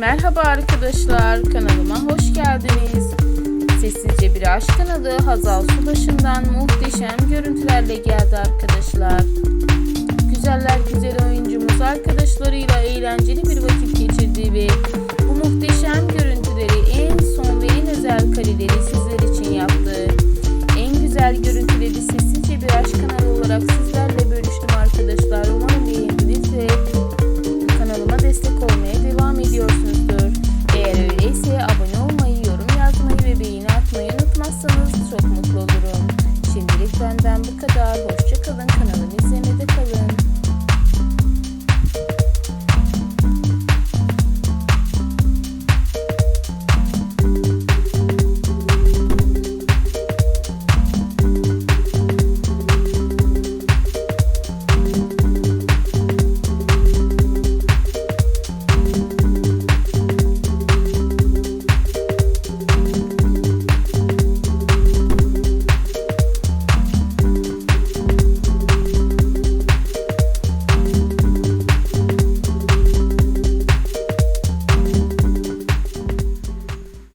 Merhaba arkadaşlar, kanalıma hoş geldiniz. Sessizce bir aşk kanalı Hazal Subaşı'ndan muhteşem görüntülerle geldi arkadaşlar. Güzeller güzel oyuncumuz arkadaşlarıyla eğlenceli bir vakit geçirdi. arkadaşlar. Hoşçakalın. Kanalımı izlemeyi